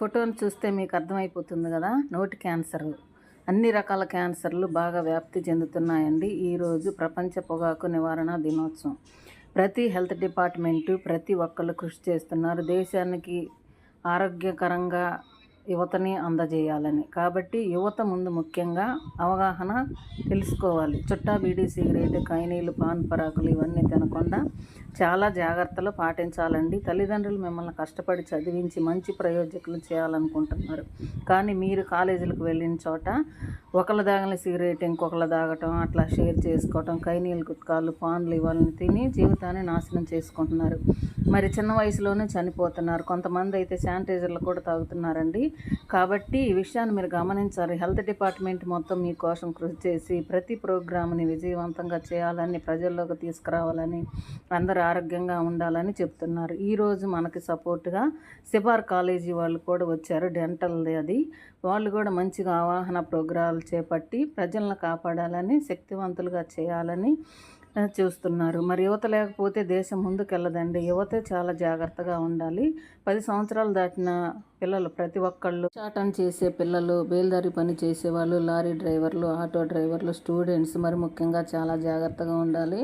ఫోటోని చూస్తే మీకు అర్థమైపోతుంది కదా? నోటి క్యాన్సర్ అన్ని రకాల క్యాన్సర్లు బాగా వ్యాప్తి చెందుతున్నాయండి. ఈరోజు ప్రపంచ పొగాకు నివారణ దినోత్సవం. ప్రతి హెల్త్ డిపార్ట్మెంటు ప్రతి ఒక్కళ్ళు కృషి చేస్తున్నారు. దేశానికి ఆరోగ్యకరంగా యువతని అందజేయాలని. కాబట్టి యువత ముందు ముఖ్యంగా అవగాహన తెలుసుకోవాలి. చుట్టా బీడీ సిగరెట్ కైనీలు పాన్ పరాకులు ఇవన్నీ తినకుండా చాలా జాగ్రత్తలు పాటించాలండి. తల్లిదండ్రులు మిమ్మల్ని కష్టపడి చదివించి మంచి ప్రయోజకులు చేయాలనుకుంటున్నారు. కానీ మీరు కాలేజీలకు వెళ్ళిన చోట ఒకళ్ళ దాగిన సిగరెట్ ఇంకొకళ్ళ దాగటం అట్లా షేర్ చేసుకోవటం కైనీలు గుట్కాలు పాన్లు ఇవన్నీ తిని జీవితాన్ని నాశనం చేసుకుంటున్నారు. మరి చిన్న వయసులోనే చనిపోతున్నారు. కొంతమంది అయితే శానిటైజర్లు కూడా తాగుతున్నారండి. కాబట్టి ఈ విషయాన్ని మీరు గమనించాలి. హెల్త్ డిపార్ట్మెంట్ మొత్తం మీకోసం కృషి చేసి ప్రతి ప్రోగ్రామ్ని విజయవంతంగా చేయాలని ప్రజల్లోకి తీసుకురావాలని అందరూ ఆరోగ్యంగా ఉండాలని చెప్తున్నారు. ఈరోజు మనకి సపోర్ట్గా సిబార్ కాలేజీ వాళ్ళు కూడా వచ్చారు. డెంటల్ది అది. వాళ్ళు కూడా మంచిగా అవగాహన ప్రోగ్రాలు చేపట్టి ప్రజలను కాపాడాలని శక్తివంతులుగా చేయాలని చూస్తున్నారు. మరి యువత లేకపోతే దేశం ముందుకెళ్ళదండి యువతే చాలా జాగ్రత్తగా ఉండాలి. పది సంవత్సరాలు దాటిన పిల్లలు ప్రతి ఒక్కళ్ళు చాటన్ చేసే పిల్లలు బేల్దారి పని చేసేవాళ్ళు లారీ డ్రైవర్లు ఆటో డ్రైవర్లు స్టూడెంట్స్ మరి ముఖ్యంగా చాలా జాగ్రత్తగా ఉండాలి.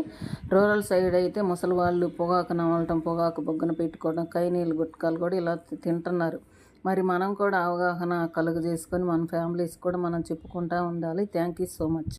రూరల్ సైడ్ అయితే ముసలి వాళ్ళు పొగాకు నమలటం పొగాకు బొగ్గన పెట్టుకోవడం కైనీళ్ళు గుట్కాలు కూడా ఇలా తింటున్నారు. మరి మనం కూడా అవగాహన కలుగజేసుకొని మన ఫ్యామిలీస్ కూడా మనం చెప్పుకుంటూ ఉండాలి. Thank you so much.